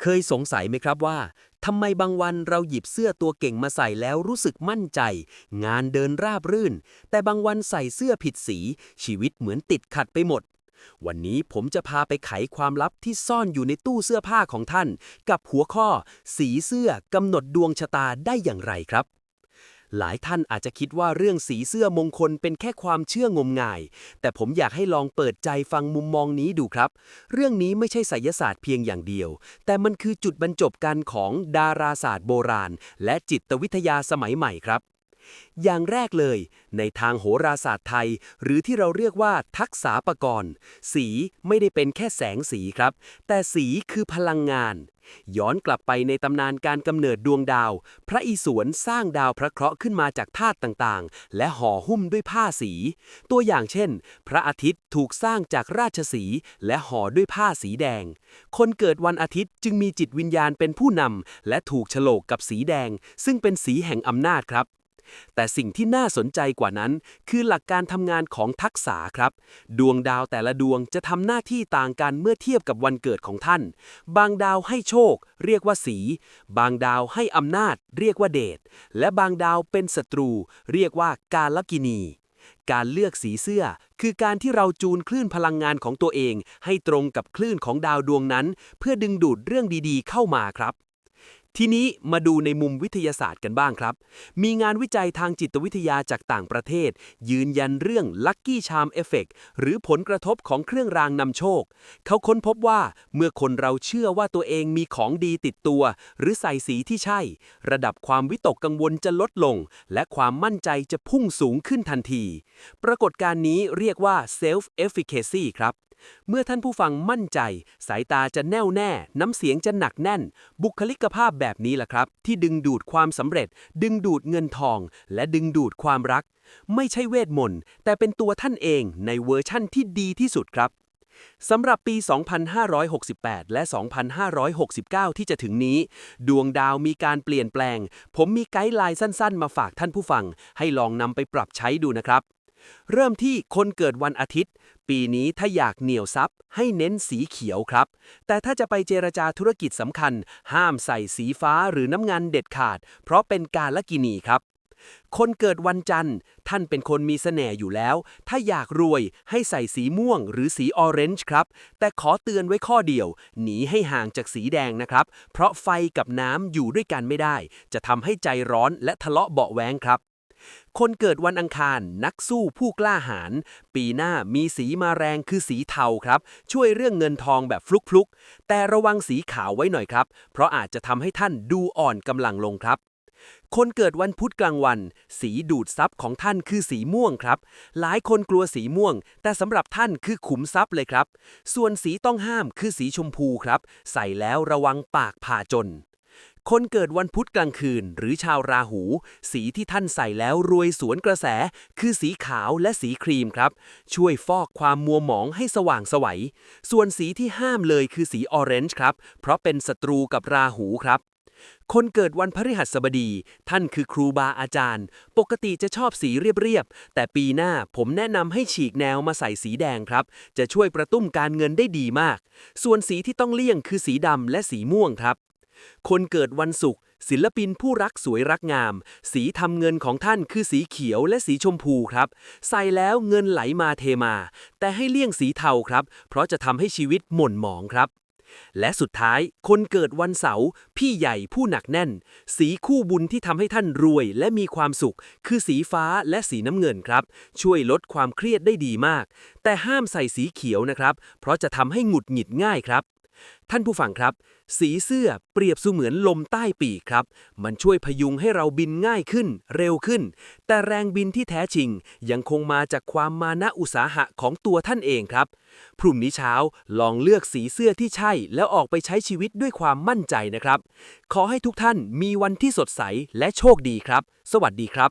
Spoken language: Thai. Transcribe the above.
เคยสงสัยไหมครับว่าทำไมบางวันเราหยิบเสื้อตัวเก่งมาใส่แล้วรู้สึกมั่นใจ งานเดินราบรื่น แต่บางวันใส่เสื้อผิดสี ชีวิตเหมือนติดขัดไปหมด วันนี้ผมจะพาไปไขความลับที่ซ่อนอยู่ในตู้เสื้อผ้าของท่าน กับหัวข้อ สีเสื้อกำหนดดวงชะตาได้อย่างไรครับ หลายท่านอาจจะคิดว่าเรื่องสีเสื้อมงคลเป็นแค่ความเชื่องมงาย แต่ผมอยากให้ลองเปิดใจฟังมุมมองนี้ดูครับ เรื่องนี้ไม่ใช่ไสยศาสตร์เพียงอย่างเดียว แต่มันคือจุดบรรจบกันของดาราศาสตร์โบราณ และจิตวิทยาสมัยใหม่ครับ อย่างแรกเลย ในทางโหราศาสตร์ไทย หรือที่เราเรียกว่าทักษาปกรณ์สีไม่ได้เป็นแค่แสงสีครับ แต่สีคือพลังงาน ย้อนกลับไปในตำนานการกำเนิดดวงดาว พระอิศวรสร้างดาวพระเคราะห์ขึ้นมาจากธาตุต่างๆ และห่อหุ้มด้วยผ้าสี ตัวอย่างเช่น พระอาทิตย์ถูกสร้างจากราชสีและห่อด้วยผ้าสีแดง คนเกิดวันอาทิตย์จึงมีจิตวิญญาณเป็นผู้นำและถูกโฉลกกับสีแดง ซึ่งเป็นสีแห่งอำนาจครับ แต่สิ่งที่น่าสนใจกว่านั้น คือหลักการทำงานของทักษะครับ ดวงดาวแต่ละดวงจะทำหน้าที่ต่างกันเมื่อเทียบกับวันเกิดของท่าน บางดาวให้โชค เรียกว่าสี บางดาวให้อำนาจ เรียกว่าเดชและบางดาวเป็นศัตรู เรียกว่ากาลกินีการเลือกสีเสื้อ คือการที่เราจูนคลื่นพลังงานของตัวเอง ให้ตรงกับคลื่นของดาวดวงนั้น เพื่อดึงดูดเรื่องดีๆ เข้ามาครับ ทีนี้มาดูในมุมวิทยาศาสตร์กันบ้างครับ มีงานวิจัยทางจิตวิทยาจากต่างประเทศ ยืนยันเรื่อง Lucky Charm Effect หรือผลกระทบของเครื่องรางนำโชค เขาค้นพบว่าเมื่อคนเราเชื่อว่าตัวเองมีของดีติดตัว หรือใส่สีที่ใช่ ระดับความวิตกกังวลจะลดลง และความมั่นใจจะพุ่งสูงขึ้นทันที ปรากฏการณ์นี้เรียกว่า self efficacy ครับ เมื่อท่านผู้ฟังมั่นใจ สายตาจะแน่วแน่ น้ำเสียงจะหนักแน่น บุคลิกภาพแบบนี้แหละครับ ที่ดึงดูดความสำเร็จ ดึงดูดเงินทอง และดึงดูดความรัก ไม่ใช่เวทมนต์แต่เป็นตัวท่านเองในเวอร์ชั่นที่ดีที่สุดครับสำหรับปี 2568 และ 2569 ที่จะถึงนี้ ดวงดาวมีการเปลี่ยนแปลง ผมมีไกด์ไลน์สั้นๆ มาฝากท่านผู้ฟัง ให้ลองนำไปปรับใช้ดูนะครับ เริ่มที่คนเกิดวันอาทิตย์ ปีนี้ถ้าอยากเหนี่ยวซับให้เน้นสีเขียวครับ แต่ถ้าจะไปเจรจาธุรกิจสำคัญ ห้ามใส่สีฟ้าหรือน้ำเงินเด็ดขาด เพราะเป็นการละกินีครับคนเกิดวันจันทร์ ท่านเป็นคนมีเสน่ห์อยู่แล้ว ถ้าอยากรวยให้ใส่สีม่วงหรือสีออเรนจ์ครับ แต่ขอเตือนไว้ข้อเดียว หนีให้ห่างจากสีแดงนะครับ เพราะไฟกับน้ำอยู่ด้วยกันไม่ได้ จะทำให้ใจร้อนและทะเลาะเบาะแวงครับ คนเกิดวันอังคารนักสู้ผู้กล้าหาญปีหน้ามีสีมาแรงคือสีเทาครับ ช่วยเรื่องเงินทองแบบฟลุกๆ แต่ระวังสีขาวไว้หน่อยครับ เพราะอาจจะทำให้ท่านดูอ่อนกำลังลงครับคนเกิดวันพุธกลางวัน สีดูดซับของท่านคือสีม่วงครับ หลายคนกลัวสีม่วง แต่สำหรับท่านคือขุมทรัพย์เลยครับ ส่วนสีต้องห้ามคือสีชมพูครับ ใส่แล้วระวังปากผ่าจน คนเกิดวันพุธกลางคืนหรือชาวราหู สีที่ท่านใส่แล้วรวยสวนกระแส คือสีขาวและสีครีมครับ ช่วยฟอกความมัวหมองให้สว่างสวัย ส่วนสีที่ห้ามเลยคือสีออเรนจ์ครับ เพราะเป็นศัตรูกับราหูครับคนเกิดวันพฤหัสบดี ท่านคือครูบาอาจารย์ ปกติจะชอบสีเรียบๆ แต่ปีหน้าผมแนะนำให้ฉีกแนวมาใส่สีแดงครับ จะช่วยกระตุ้มการเงินได้ดีมาก ส่วนสีที่ต้องเลี่ยงคือสีดำและสีม่วงครับ คนเกิดวันศุกร์ศิลปินผู้รักสวยรักงาม สีทำเงินของท่านคือสีเขียวและสีชมพูครับ ใส่แล้วเงินไหลมาเทมา แต่ให้เลี่ยงสีเทาครับ เพราะจะทำให้ชีวิตหม่นหมองครับ และสุดท้ายคนเกิดวันเสาร์พี่ใหญ่ผู้หนักแน่น สีคู่บุญที่ทำให้ท่านรวยและมีความสุข คือสีฟ้าและสีน้ำเงินครับ ช่วยลดความเครียดได้ดีมาก แต่ห้ามใส่สีเขียวนะครับ เพราะจะทำให้หงุดหงิดง่ายครับ ท่านผู้ฟังครับ สีเสื้อเปรียบเสมือนลมใต้ปีกครับ มันช่วยพยุงให้เราบินง่ายขึ้น เร็วขึ้น แต่แรงบินที่แท้จริง ยังคงมาจากความมานะอุตสาหะของตัวท่านเองครับ พรุ่งนี้เช้าลองเลือกสีเสื้อที่ใช่ แล้วออกไปใช้ชีวิตด้วยความมั่นใจนะครับ ขอให้ทุกท่านมีวันที่สดใสและโชคดีครับ สวัสดีครับ